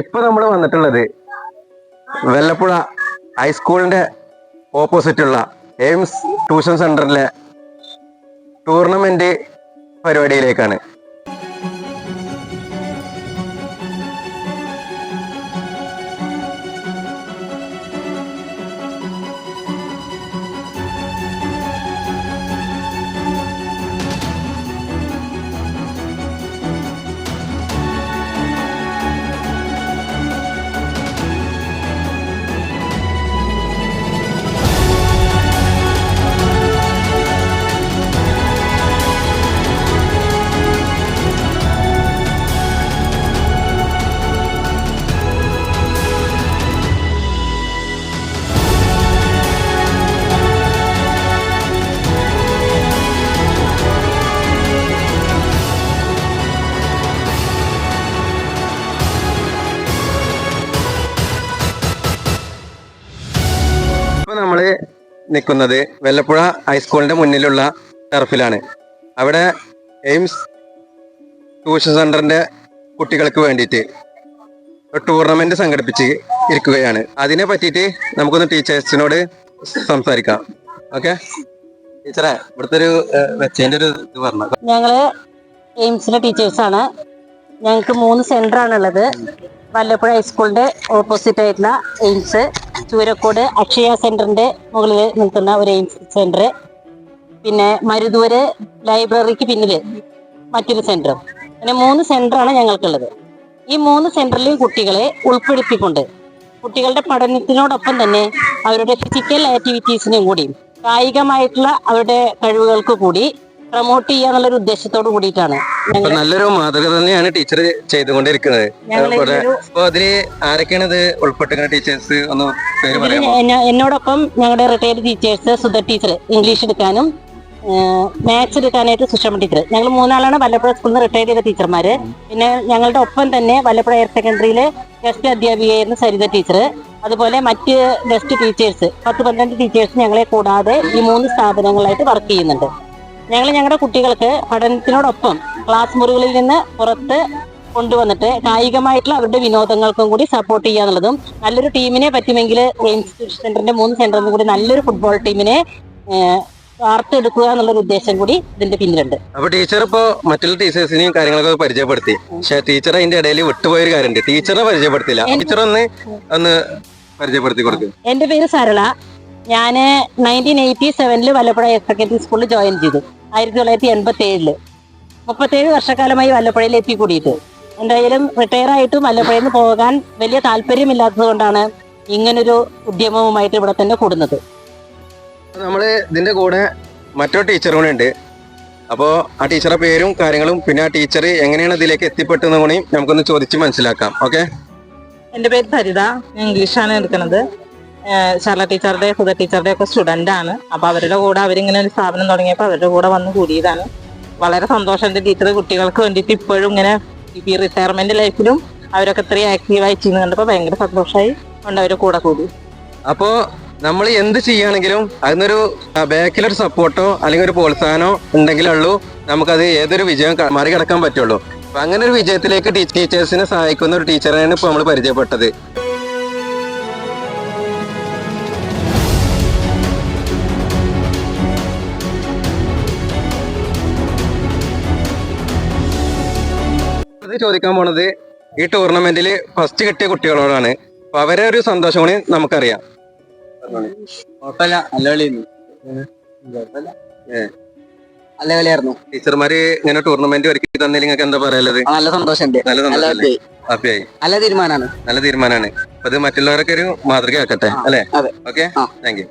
ഇപ്പൊ നമ്മൾ വന്നിട്ടുള്ളത് വെല്ലപ്പുഴ ഹൈസ്കൂളിന്റെ ഓപ്പോസിറ്റ് ഉള്ള എയിംസ് ട്യൂഷൻ സെന്ററിലെ ടൂർണമെന്റ് പരിപാടിയിലേക്കാണ്. നിൽക്കുന്നത് വെല്ലപ്പുഴ ഹൈസ്കൂളിന്റെ മുന്നിലുള്ള ടർഫിലാണ്. അവിടെ എയിംസ് ട്യൂഷൻ സെന്ററിന്റെ കുട്ടികൾക്ക് വേണ്ടിയിട്ട് ഒരു ടൂർണമെന്റ് സംഘടിപ്പിച്ച് ഇരിക്കുകയാണ്. അതിനെ പറ്റിയിട്ട് നമുക്കൊന്ന് ടീച്ചേഴ്സിനോട് സംസാരിക്കാം. ഓക്കെ? ടീച്ചറെ ഇവിടുത്തെ ഒരു വെച്ചതിന്റെ ഒരു ഇത് പറഞ്ഞു. ഞങ്ങൾ എയിംസിലെ ടീച്ചേഴ്സാണ്. ഞങ്ങൾക്ക് മൂന്ന് സെന്റർ ആണുള്ളത് വല്ലപ്പുഴ ഹൈസ്കൂളിന്റെ ഓപ്പോസിറ്റ് ആയിട്ടുള്ള എയിംസ് ചൂരക്കോട് അക്ഷയ സെന്ററിന്റെ മുകളിൽ നിൽക്കുന്ന ഒരു എയിംസ് സെന്റർ പിന്നെ മരുതൂര് ലൈബ്രറിക്ക് പിന്നിൽ മറ്റൊരു സെന്ററും. അങ്ങനെ മൂന്ന് സെന്ററാണ് ഞങ്ങൾക്കുള്ളത്. ഈ മൂന്ന് സെന്ററിലെയും കുട്ടികളെ ഉൾപ്പെടുത്തിക്കൊണ്ട് കുട്ടികളുടെ പഠനത്തിനോടൊപ്പം തന്നെ അവരുടെ ഫിസിക്കൽ ആക്ടിവിറ്റീസിനും കൂടി കായികമായിട്ടുള്ള അവരുടെ കഴിവുകൾക്ക് കൂടി പ്രൊമോട്ട് ചെയ്യുക എന്നുള്ളൊരു ഉദ്ദേശത്തോട് കൂടിയിട്ടാണ് നല്ലൊരു മാതൃക തന്നെയാണ് ടീച്ചർ ചെയ്തുകൊണ്ടിരിക്കുന്നത്. അപ്പൊ അതിൽ ആരൊക്കെയാണ് ഇത് ഉൾപ്പെട്ടിരിക്കുന്ന ടീച്ചേഴ്സ് ഒന്ന് പേര് എന്നോടൊപ്പം ഞങ്ങളുടെ retired teachers Sudha teacher English എടുക്കാനും മാത്സ് എടുക്കാനായിട്ട് സുഷമ ടീച്ചർ ഞങ്ങൾ മൂന്നാളാണ് വല്ലപ്പുഴ സ്കൂളിൽ നിന്ന് റിട്ടയർ ചെയ്ത ടീച്ചർമാര് പിന്നെ ഞങ്ങളുടെ ഒപ്പം തന്നെ വല്ലപ്പുഴ ഹയർ സെക്കൻഡറിയിലെ ഗസ്റ്റ് അധ്യാപികയായിരുന്നു സരിത ടീച്ചർ അതുപോലെ മറ്റ് ഗസ്റ്റ് ടീച്ചേഴ്സ് പത്ത് പന്ത്രണ്ട് ടീച്ചേഴ്സ് ഞങ്ങളെ കൂടാതെ ഈ മൂന്ന് സ്ഥാപനങ്ങളായിട്ട് വർക്ക് ചെയ്യുന്നുണ്ട്. ഞങ്ങൾ ഞങ്ങളുടെ കുട്ടികൾക്ക് പഠനത്തിനോടൊപ്പം ക്ലാസ് മുറികളിൽ നിന്ന് പുറത്ത് കൊണ്ടുവന്നിട്ട് കായികമായിട്ടുള്ള അവരുടെ വിനോദങ്ങൾക്കും കൂടി സപ്പോർട്ട് ചെയ്യുക എന്നുള്ളതും നല്ലൊരു ടീമിനെ പറ്റുമെങ്കിൽ ഇൻസ്റ്റിറ്റ്യൂഷൻ സെന്ററിന്റെ മൂന്ന് സെന്ററിൽ കൂടി നല്ലൊരു ഫുട്ബോൾ ടീമിനെ വാർത്തെടുക്കുക എന്നുള്ളൊരു ഉദ്ദേശം കൂടി ഇതിന്റെ പിന്നിലുണ്ട്. അപ്പൊ ടീച്ചർ ഇപ്പോ മറ്റുള്ള ടീച്ചേഴ്സിനെയും കാര്യങ്ങളൊക്കെ പരിചയപ്പെടുത്തി. പക്ഷെ ടീച്ചർ അതിന്റെ ഇടയിൽ വിട്ടുപോയൊരു കാര്യമുണ്ട്. ടീച്ചറെ പരിചയപ്പെടുത്തില്ല. ടീച്ചർ ഒന്ന് ഒന്ന് പരിചയപ്പെടുത്തി കൊടുക്കും. എന്റെ പേര് സരള. ഞാൻ നയന്റീൻ എയ്റ്റി സെവനിൽ വല്ലപ്പുഴ ഹയർ സെക്കൻഡറി സ്കൂളിൽ ജോയിൻ ചെയ്തു. ആയിരത്തി തൊള്ളായിരത്തി എൺപത്തി ഏഴിൽ മുപ്പത്തേഴ് വർഷക്കാലമായി വല്ലപ്പുഴയിൽ എത്തിക്കൂടിയിട്ട് എന്തായാലും റിട്ടയർ ആയിട്ടും വല്ലപ്പുഴയിൽ നിന്ന് പോകാൻ വലിയ താല്പര്യമില്ലാത്തത് കൊണ്ടാണ് ഇങ്ങനൊരു ഉദ്യമവുമായിട്ട് ഇവിടെ തന്നെ കൂടുന്നത്. നമ്മൾ ഇതിന്റെ കൂടെ മറ്റൊരു ടീച്ചർ കൂടെ ഉണ്ട്. അപ്പോൾ ആ ടീച്ചറെ പേരും കാര്യങ്ങളും പിന്നെ ആ ടീച്ചർ എങ്ങനെയാണ് ഇതിലേക്ക് എത്തിപ്പെട്ടതെന്ന് കൂടി നമുക്കൊന്ന് ചോദിച്ച് മനസ്സിലാക്കാം. ഓക്കെ? എന്റെ പേര് ഭരിത. ഞാൻ ഇംഗ്ലീഷാണ് എടുക്കുന്നത്. ശാല ടീച്ചറുടെ സുധ ടീച്ചറുടെ ഒക്കെ സ്റ്റുഡന്റ് ആണ്. അപ്പോൾ അവരുടെ കൂടെ അവരിങ്ങനെ ഒരു സ്ഥാപനം തുടങ്ങിയപ്പോൾ അവരുടെ കൂടെ വന്ന് കൂടിയതാണ്. വളരെ സന്തോഷം. എന്റെ ടീച്ചർ കുട്ടികൾക്ക് വേണ്ടിയിട്ട് ഇപ്പോഴും ഇങ്ങനെ ഈ റിട്ടയർമെന്റ് ലൈഫിലും അവരൊക്കെ ഇത്രയും ആക്റ്റീവായി ചെയ്യുന്നത് കണ്ടപ്പോൾ ഭയങ്കര സന്തോഷമായി ഉണ്ട് അവരുടെ കൂടെ കൂടി. അപ്പോ നമ്മൾ എന്ത് ചെയ്യുകയാണെങ്കിലും അതിനൊരു ബാക്കിലൊരു സപ്പോർട്ടോ അല്ലെങ്കിൽ ഒരു പ്രോത്സാഹനോ ഉണ്ടെങ്കിലുള്ളൂ നമുക്കത് ഏതൊരു വിജയം മറികടക്കാൻ പറ്റുള്ളൂ. അപ്പൊ അങ്ങനെ ഒരു വിജയത്തിലേക്ക് ടീച്ചേഴ്സിനെ സഹായിക്കുന്ന ഒരു ടീച്ചറാണ് ഇപ്പൊ നമ്മൾ പരിചയപ്പെട്ടത്. ഇത് ചോദിക്കാൻ പോണത് ഈ ടൂർണമെന്റിൽ ഫസ്റ്റ് കിട്ടിയ കുട്ടികളോടാണ്. അപ്പൊ അവരെ ഒരു സന്തോഷമാണ് കൂടി നമുക്കറിയാം. കുഴപ്പമില്ല. നല്ല കളിയായിരുന്നു. നല്ല കളിയായിരുന്നു. ടീച്ചർമാര് ഇങ്ങനെ ടൂർണമെന്റ് ഒരുക്കി തന്നില്ല? നിങ്ങൾക്ക് എന്താ പറയാനുള്ളത്? നല്ല സന്തോഷമുണ്ട്. നല്ല. ഹാപ്പിയായി. നല്ല തീരുമാനമാണ്. നല്ല തീരുമാനമാണ്. അപ്പൊ ഇത് മറ്റുള്ളവരൊക്കെ ഒരു മാതൃക ആക്കട്ടെ അല്ലെ. ഓക്കെ? Thank you